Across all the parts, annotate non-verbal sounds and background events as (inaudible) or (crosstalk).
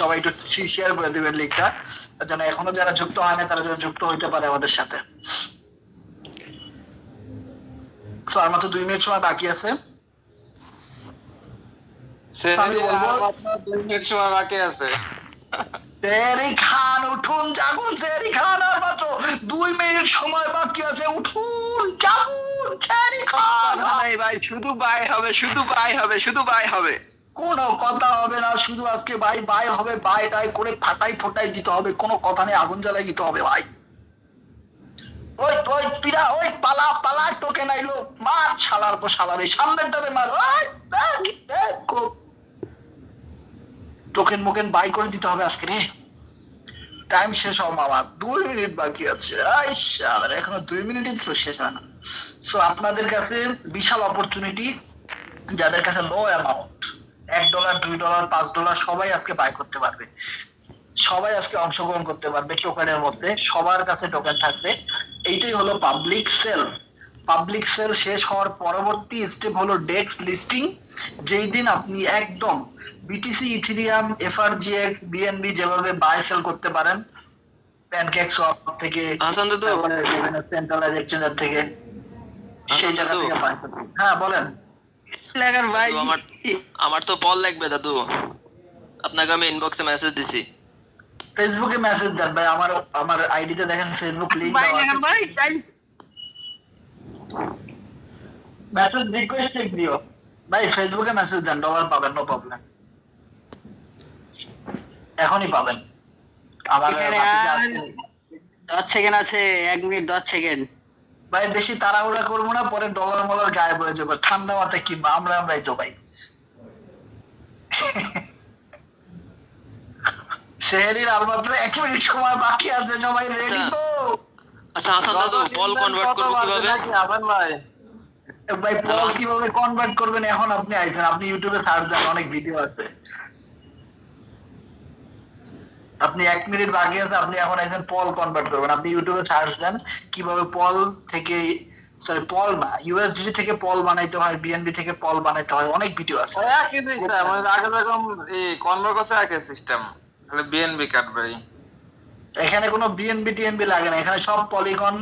সবাই একটু শেয়ার করে দিবেন লিঙ্কটা যেন এখনও যারা যুক্ত হয় না তারা যেন যুক্ত হইতে পারে আমাদের সাথে। সো আর মাত্র দুই মিনিট সময় বাকি আছে। সময় বাকি খান উঠুন জাগুন সেরি খান আর মাত্র দুই মিনিট সময় বাকি আছে। উঠুন জাগুন সেরি খান ভাই ভাই শুধু বাই হবে শুধু বাই হবে শুধু বাই হবে। কোনো কথা হবে না, শুধু আজকে ভাই বাই হবে বাই টাই করে ফাটাই ফোটাই দিতে হবে, কোনো কথা নেই, আগুন জ্বালাই দিতে হবে ভাই ওই ওই পিরা ওই পালা পালা টোকেন আইলো মার শালার পর এই সামনের ডাবে মার, ওই টোকেন মোকেন বাই করে দিতে হবে আজকে রে। টাইম শেষ হওয়া মামা, দুই মিনিট বাকি আছে, আই শালার এখনও দুই মিনিটই তো শেষ হয় না। সো আপনাদের কাছে বিশাল অপরচুনিটি যাদের কাছে লো অ্যামাউন্ট এক ডলার দুই ডলার পাঁচ ডলার সবাই আজকে বাই করতে পারবে। সবাই আজকে অংশগ্রহণ করতে পারবে টোকেনের মধ্যে। সবার কাছে টোকেন থাকবে। এইটাই হলো পাবলিক সেল পাবলিক সেল শেষ হওয়ার পরবর্তী স্টেপ হলো ডেক্স লিস্টিং যেই দিন আপনি একদম বিটিসি ইথিরিয়াম এফআরজিএক্স বিএনবি যেভাবে বাই সেল করতে পারেন প্যানকেক সোয়াপ থেকে হাসান দাদু তারপরে এক্সচেঞ্জার থেকে সেই জায়গা থেকে। হ্যাঁ বলেন। লাগার ভাই। আমার আমার তো পল লাগবে দাদু। আপনাকে আমি ইনবক্সে মেসেজ দিছি। ফেসবুকে মেসেজ দেন ভাই। আমার আমার আইডিতে দেখেন ফেসবুক লিংক ভাই ভাই মেসেজ রিকোয়েস্ট দিও। ভাই ফেসবুকে মেসেজ দেন ডলার পাবেন নো প্রবলেম এখনই পাবেন। আমার। দশ সেকেন্ড আছে এক মিনিট দশ সেকেন্ড ভাই বেশি তাড়াহুড়া করব না পরে ডলার মলার গায়েব হয়ে যাবে। ঠান্ডা মাথায় কিনবো আমরা আমরাই তো ভাই। সেহেরির আর মাত্র এক মিনিট সময় বাকি আছে সবাই রেডি তো? আচ্ছা হাসান দাদু পল কনভার্ট করব কীভাবে? হাসান ভাই? ভাই পল কীভাবে কনভার্ট করবেন? এখন আপনি আইছেন আপনি ইউটিউবে সার্চ দেন অনেক ভিডিও আছে। আপনি এক মিনিট বাকি আছে আপনি এখন আইছেন পল কনভার্ট করবেন। আপনি ইউটিউবে সার্চ দেন কীভাবে পল থেকে সরি পল না ইউএসডি থেকে পল বানাইতে হয় বিএনবি থেকে পল বানাইতে হয় অনেক ভিডিও আছে। একই সিস্টেম মানে আগে যেরকম এই কনভার্ট করছে একই সিস্টেম তাহলে বিএনবি কাটবে। এখানে কোনো বিএনবি টিএনবি লাগে না এখানে সব পলিগন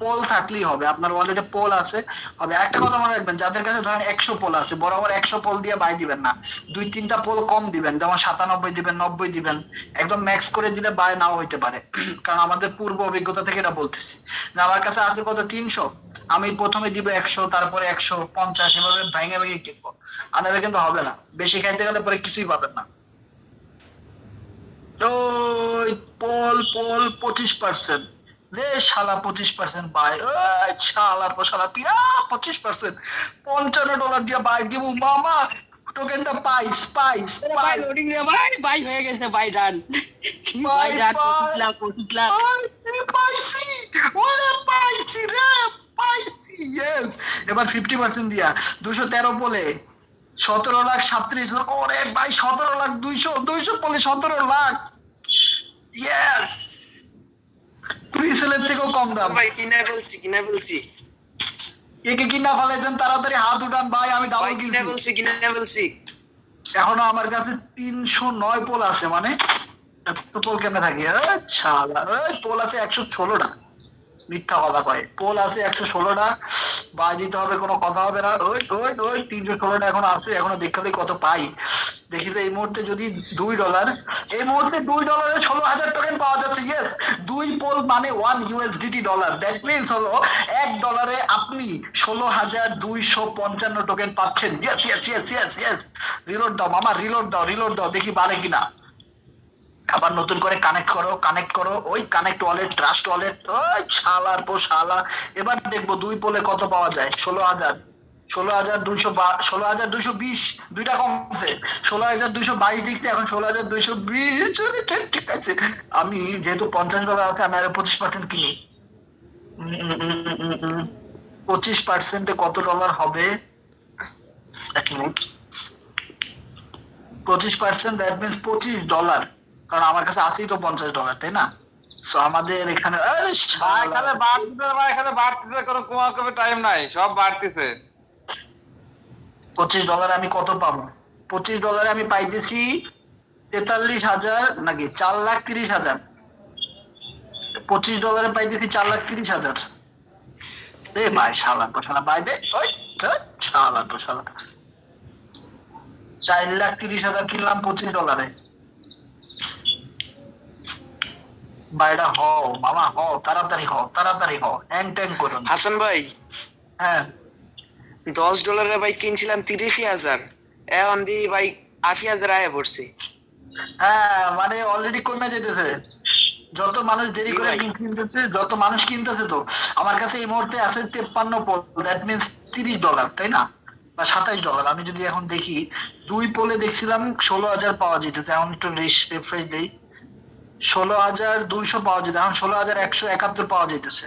পোল থাকলেই হবে। আপনার ওয়ালেটে পোল আছে। হবে একটা কথা মনে রাখবেন, যাদের কাছে ধরেন একশো পোল আছে, বরাবর একশো পোল দিয়ে বাই দিবেন না। দুই তিনটা পোল কম দিবেন, যেমন সাতানব্বই দিবেন, নব্বই দিবেন, একদম ম্যাক্স করে দিলে বাই নাও হইতে পারে। (clears throat) কারণ আমাদের পূর্ব অভিজ্ঞতা থেকে এটা বলতেছি। যে আমার কাছে আছে কত? তিনশো। আমি প্রথমে দিব একশো, তারপরে একশো পঞ্চাশ, এভাবে ভেঙে ভেঙে কিনবো। আনারে কিন্তু হবে না। বেশি খাইতে গেলে পরে কিছুই পাবেন না। ওই পোল পোল পঁচিশ পার্সেন্ট রে শালা পঁচিশ পার্সেন্ট বাই ওই শালার পর শালা পিয়া পঁচিশ পার্সেন্ট পঞ্চান্ন ডলার দিয়ে বাই দিব মামা টোকেনটা পাইস ভাই বাই হয়ে গেছে buy done buy done lakh lakh. পাইছি পাইছি ওরে পাইছি রে পাইছি ইয়েস এবার ফিফটি পার্সেন্ট দিয়া দুশো তেরো বলে সতেরো লাখ সাতত্রিশ ওরে ভাই সতেরো লাখ দুইশো দুইশো বলে সতেরো লাখ। ইয়েস প্রিসেলের থেকেও কম দাম। ভাই কিনা বলছি কিনা বলছি। কে কে কিনা ফেলাইছেন তাড়াতাড়ি হাত উঠান ভাই আমি ডাবল কিনা বলছি কিনা বলছি। এখনও আমার কাছে তিনশো নয় পোল আছে মানে এত পোল কেন থাকে? এই পোল আছে একশো ষোলোটা। মিথ্যা কথা কয়। পোল আছে একশো ষোলোটা বাই দিতে হবে কোনো কথা হবে না। ওই ওই ওই তিনশো ষোলোটা এখন আছে এখনও দেখালে কত পাই। দেখি যে এই মুহূর্তে যদি দুই ডলার এই মুহূর্তে দুই ডলারে ষোলো হাজার টোকেন পাওয়া যাচ্ছে ইয়েস দুই মানে one USDT dollar that means হলো এক ডলারে আপনি ষোলো হাজার দুইশো পঞ্চান্ন টোকেন পাচ্ছেন। Yes yes yes yes yes reload দাও মামা রিলোড দাও রিলোড দাও, দেখি পারে কিনা। আবার নতুন করে কানেক্ট করো কানেক্ট করো। ওই কানেক্ট ওয়ালেট ট্রাস্ট ওয়ালেট ওই শালার পো শালা। এবার দেখব দুই পোলে কত পাওয়া যায়? ষোলো হাজার। ষোলো হাজার ষোলো হাজার বিশ ষোলো হাজার বাইশ দিকতে এখন ষোলো হাজার বিশ ঠিক আছে। আমি যেহেতু পঞ্চাশ ডলার পঁচিশ পার্সেন্ট কিনি। পঁচিশ পার্সেন্টে কত ডলার হবে? এক মিনিট। পঁচিশ পার্সেন্ট দ্যাট পঁচিশ ডলার। কারণ আমার কাছে আছেই তো পঞ্চাশ ডলার, তাই না? সো আমাদের এখানে এখানে বাড়তিছে কোনো কমা কমে টাইম নাই, সব বাড়তিছে। পঁচিশ ডলার আমি কত পাবো? পঁচিশ ডলারে আমি পাইতেছি তেতাল্লিশ হাজার নাকি চার লাখ তিরিশ হাজার। পঁচিশ ডলারে পাইতেছি চার লাখ তিরিশ হাজার। রে ভাই শালা শালা ভাই দে ওই শালা তো শালা। চার লাখ তিরিশ হাজার কিনলাম পঁচিশ ডলারে বাইরা হও মামা হও তাড়াতাড়ি হও তাড়াতাড়ি হও হ্যাং ট্যাং করুন হাসান ভাই। হ্যাঁ। দশ ডলারের বাইক কিনছিলাম তিরিশই হাজার। এখন দিয়ে বাইক আশি হাজার আয় পড়ছে। হ্যাঁ মানে অলরেডি কমে যেতেছে যত মানুষ দেরি করে কিনতেছে যত মানুষ কিনতেছে তো আমার কাছে এই মুহূর্তে আছে তেপ্পান্ন পোল দ্যাট মিনস তিরিশ ডলার তাই না? বা সাতাইশ ডলার আমি যদি এখন দেখি দুই পোলে দেখছিলাম ষোলো হাজার পাওয়া যেতেছে এখন একটু রিফ্রেশ দেই। ষোলো হাজার দুইশো পাওয়া যেত এখন ষোলো হাজার একশো একাত্তর পাওয়া যেতেছে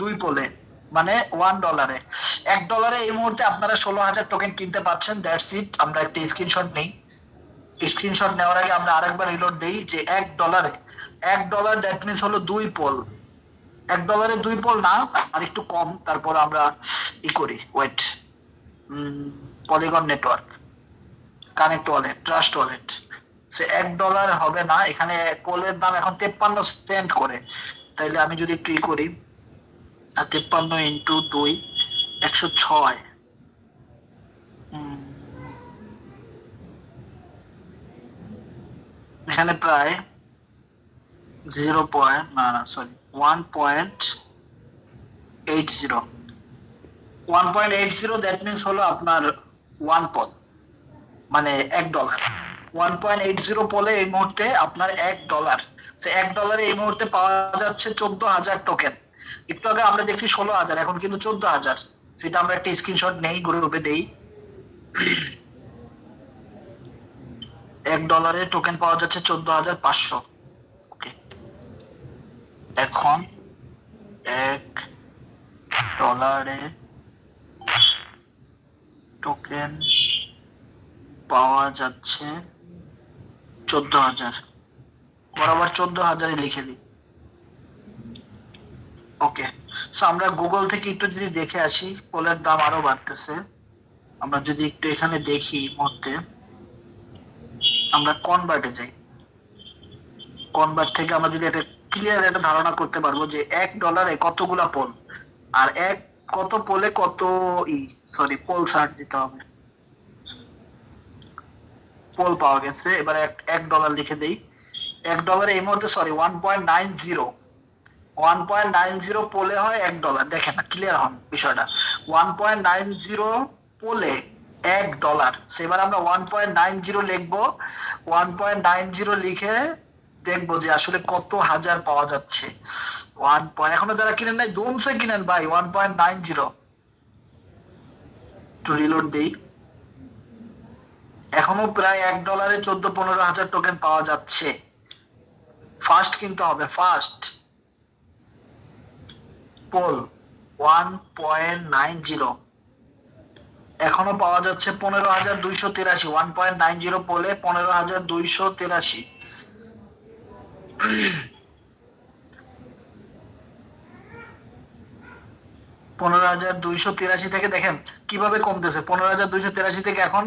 দুই পোলে মানে ওয়ান ডলারে এক ডলারে এই মুহূর্তে আপনারা ষোলো হাজার টোকেন কিনতে পাচ্ছেন দ্যাটস ইট আমরা একটা স্ক্রিনশট নেই। স্ক্রিনশট নেওয়ার আগে আমরা আরেকবার রিলোড দেই যে এক ডলারে এক ডলার দ্যাট মিনস হলো দুই পোল। এক ডলারে দুই পোল না, আর একটু কম, তারপর আমরা ই করি। Wait Polygon network connect wallet trust wallet সে এক ডলার হবে না, এখানে পোলের দাম এখন তেপ্পান্ন সেন্ট করে। তাইলে আমি যদি একটু ই করি তেপ্পান্ন ইন্টু দুই একশো ছয়। এখানে প্রায় জিরো পয়েন্ট না না sorry one point eight zero one point eight zero that means হলো আপনার ওয়ান পল মানে এক dollar one point eight zero পলে এই মুহূর্তে আপনার এক ডলার সে এক ডলারে এই মুহূর্তে পাওয়া যাচ্ছে চোদ্দ হাজার টোকেন একটু আগে আমরা দেখছি ষোলো হাজার, এখন কিন্তু চোদ্দ হাজার। সেটা আমরা একটা স্ক্রিনশট নেই গ্রুপে দেই। এক ডলারে টোকেন পাওয়া যাচ্ছে চোদ্দ হাজার পাঁচশো। ওকে এখন এক ডলারে টোকেন পাওয়া যাচ্ছে চোদ্দ হাজার। বরাবর চোদ্দ হাজারে লিখে দিই। ওকে আমরা গুগল থেকে একটু যদি দেখে আসি, পোলের দাম আরও বাড়তেছে। আমরা যদি একটু এখানে দেখি মুহূর্তে, আমরা কনভার্টে যাই। কনভার্ট থেকে আমরা যদি একটা ক্লিয়ার একটা ধারণা করতে পারব যে এক ডলারে কতগুলা পোল? আর এক কত পোলে কত ই? সরি পোল সার্চ দিতে হবে। পোল পাওয়া গেছে। এবার এক ডলার লিখে দেই। এক ডলারে এই মুহূর্তে sorry one point nine zero one point nine zero পোলে হয় এক ডলার দেখেন ক্লিয়ার হন বিষয়টা। ওয়ান পয়েন্ট নাইন জিরো পোলে এক ডলার সেবার আমরা ওয়ান পয়েন্ট নাইন জিরো লিখব। ওয়ান পয়েন্ট নাইন জিরো লিখে দেখব যে আসলে কত হাজার পাওয়া যাচ্ছে। ওয়ান পয়েন্ট এখনও যারা কিনেন নাই দমসে কিনেন ভাই ওয়ান পয়েন্ট নাইন জিরো একটু রিলোড দেই। এখনও প্রায় এক ডলারে চোদ্দ, পনেরো হাজার টোকেন পাওয়া যাচ্ছে। ফার্স্ট কিনতে হবে first pole one point nine zero এখনও পাওয়া যাচ্ছে পনেরো হাজার দুইশো তিরাশি ওয়ান পয়েন্ট নাইন জিরো পোলে পনেরো হাজার দুইশো তিরাশি। পনেরো হাজার দুইশো তিরাশি থেকে দেখেন কীভাবে কমতেছে, পনেরো হাজার দুইশো তিরাশি থেকে এখন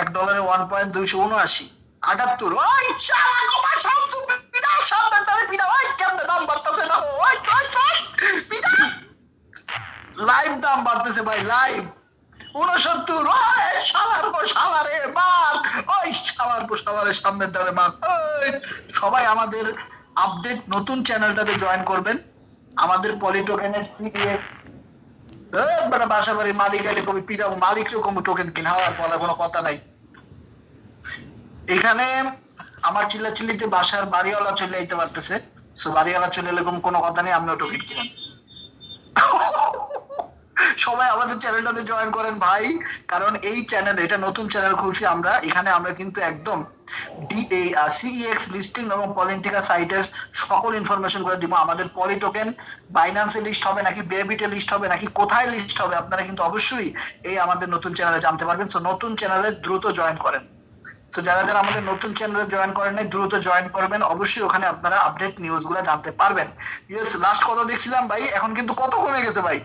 এক ডলারে ওয়ান পয়েন্ট দুইশো উনআশি। আটাত্তর, ওই শালা গোমা শামসু পিটা সাবধান ওই কেমনে দাম বাড়তেছে না? ওই লাইভ দাম বাড়তেছে ভাই লাইভ উনসত্তর ওই পর মার, ওই পর সামনের মার। ওই, সবাই আমাদের আপডেট নতুন চ্যানেলটাতে জয়েন করবেন। আমাদের পলিটোকেনের বাসা বাড়ির মালিক এলে কবি মালিক রকম টোকেন কিনা হওয়ার বলা কোনো কথা নাই। এখানে আমার চিল্লা চিল্লিতে বাসার বাড়িওয়ালা চলে যেতে পারতেছে। সো বাড়িওয়ালা চলে এরকম কোনো কথা নেই, আমিও টোকেন কিনেন সবাই আমাদের চ্যানেলটাতে জয়েন করেন ভাই। কারণ এই চ্যানেল এটা নতুন চ্যানেল খুলছি আমরা। এখানে আমরা কিন্তু একদম লিস্টিং এবং পলিটিকা সাইটের সকল ইনফরমেশন করে দিব। আমাদের বাইন্যান্সে লিস্ট হবে নাকি বেবিটে লিস্ট হবে নাকি কোথায় লিস্ট হবে, আপনারা কিন্তু অবশ্যই এই আমাদের নতুন চ্যানেলে জানতে পারবেন। সো নতুন চ্যানেলে দ্রুত জয়েন করেন। সো যারা যারা আমাদের নতুন চ্যানেলে জয়েন করেন নাই, দ্রুত জয়েন করবেন। অবশ্যই ওখানে আপনারা আপডেট নিউজগুলো জানতে পারবেন। ইয়েস লাস্ট কত দেখছিলাম ভাই? এখন কিন্তু কত কমে গেছে ভাই?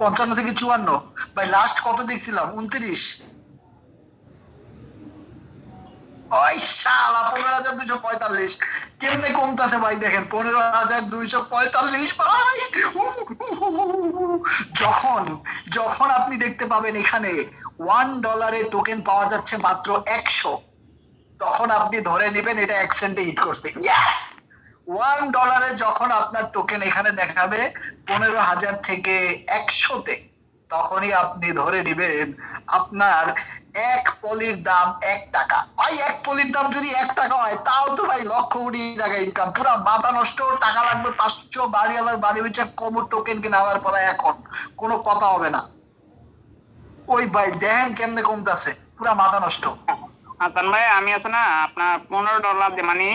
পঞ্চান্ন থেকে চুয়ান্ন। ভাই লাস্ট কত দেখছিলাম? উনত্রিশ। ওই শালা, পনেরো হাজার দুইশো পঁয়তাল্লিশ। কেমনে কমতাছে ভাই, দেখেন, পনেরো হাজার দুইশো পঁয়তাল্লিশ ভাই। যখন যখন আপনি দেখতে পাবেন এখানে ওয়ান ডলারের টোকেন পাওয়া যাচ্ছে মাত্র একশো। তখন আপনি ধরে নেবেন এটা এক সেন্টে হিট করছে। ইয়াস ওয়ান ডলারে যখন আপনার টোকেন এখানে দেখাবে পনেরো হাজার থেকে একশোতে, তখনই আপনি ধরে নেবেন আপনার এক পলির দাম এক টাকা। ভাই, এক পলির দাম যদি এক টাকা হয়, তাও তো ভাই লক্ষ কোটি টাকা ইনকাম পুরা মাথা নষ্ট, টাকা লাগবে পাঁচশো বাড়ি আলার বাড়ি বেচে কম টোকেন কিনে আলার পরে এখন। কোনো কথা হবে না। ওই ভাই, দেখেন কেমনে কমতাছে। পুরা মাথা নষ্ট। হাসান ভাই, আমি আছে না, আপনার পনেরো ডলার মানে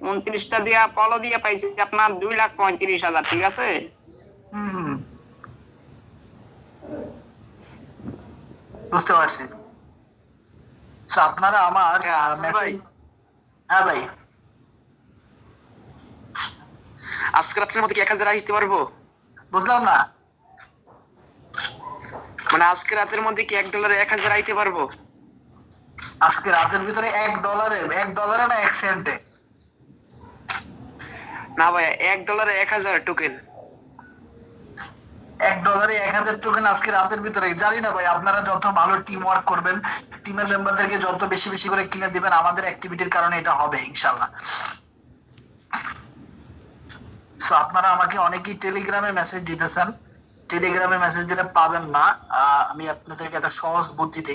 উনত্রিশটা দিয়া পলো দিয়ে পাইছি আপনার দুই লাখ পঁয়ত্রিশ হাজার ঠিক আছে? বুঝতে পারছি। আপনারা আমার হ্যাঁ, ভাই। হ্যাঁ ভাই। আজকে রাত্রের মধ্যে কি এক হাজার আসতে পারব? বুঝলাম না। মানে আজকে রাতের মধ্যে কি এক ডলারে এক হাজার আইতে পারব? আজকে রাতের ভিতরে এক ডলারে এক ডলারে না এক সেন্টে না ভাই, এক ডলারে এক হাজার টোকেন এক ডলারে এক হাজার টোকেন আজকে রাতের ভিতরে। জানি না ভাই, আপনারা যত ভালো টিম ওয়ার্ক করবেন টিমের মেম্বারদেরকে যত বেশি বেশি করে কিনে দিবেন, আমাদের অ্যাক্টিভিটির কারণে এটা হবে ইনশাল্লাহ সো আপনারা আমাকে অনেকেই টেলিগ্রামে মেসেজ দিতেছেন। টেলিগ্রামে মেসেজ দিলে পাবেন না। আমি আপনাদেরকে একটা সহজ বুদ্ধি দিই।